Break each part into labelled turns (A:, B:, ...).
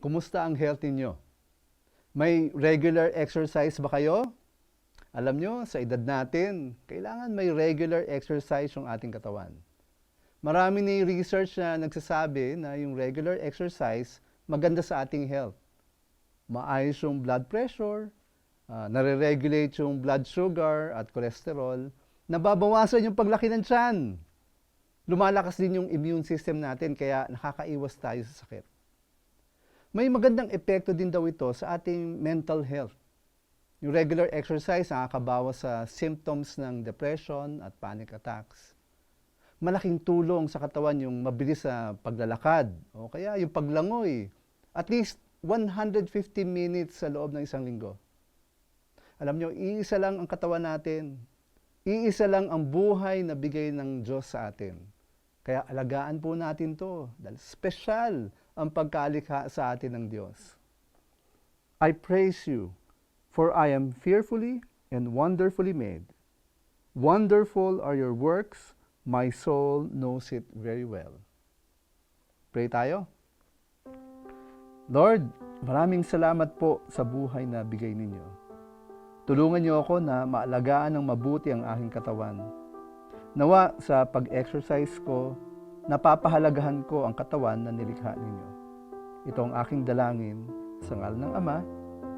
A: Kumusta ang health ninyo? May regular exercise ba kayo? Alam nyo, sa edad natin, kailangan may regular exercise yung ating katawan. Marami na yung research na nagsasabi na yung regular exercise maganda sa ating health. Maayos yung blood pressure, uh, nare-regulate yung blood sugar at cholesterol, nababawasan yung paglaki ng tiyan. Lumalakas din yung immune system natin kaya nakakaiwas tayo sa sakit. May magandang epekto din daw ito sa ating mental health. Yung regular exercise nakakabawas sa symptoms ng depression at panic attacks. Malaking tulong sa katawan yung mabilis sa paglalakad o kaya yung paglangoy. At least 150 minutes sa loob ng isang linggo. Alam nyo, iisa lang ang katawan natin. Iisa lang ang buhay na bigay ng Diyos sa atin. Kaya alagaan po natin to dahil special ang pagkalikha sa atin ng Diyos. I praise you, for I am fearfully and wonderfully made. Wonderful are your works, my soul knows it very well. Pray tayo. Lord, maraming salamat po sa buhay na bigay ninyo. Tulungan niyo ako na maalagaan ng mabuti ang aking katawan. Nawa sa pag-exercise ko, napapahalagahan ko ang katawan na nilikha ninyo. Ito ang aking dalangin sa ngal ng Ama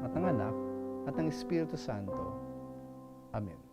A: at ng Anak at ng Espiritu Santo. Amen.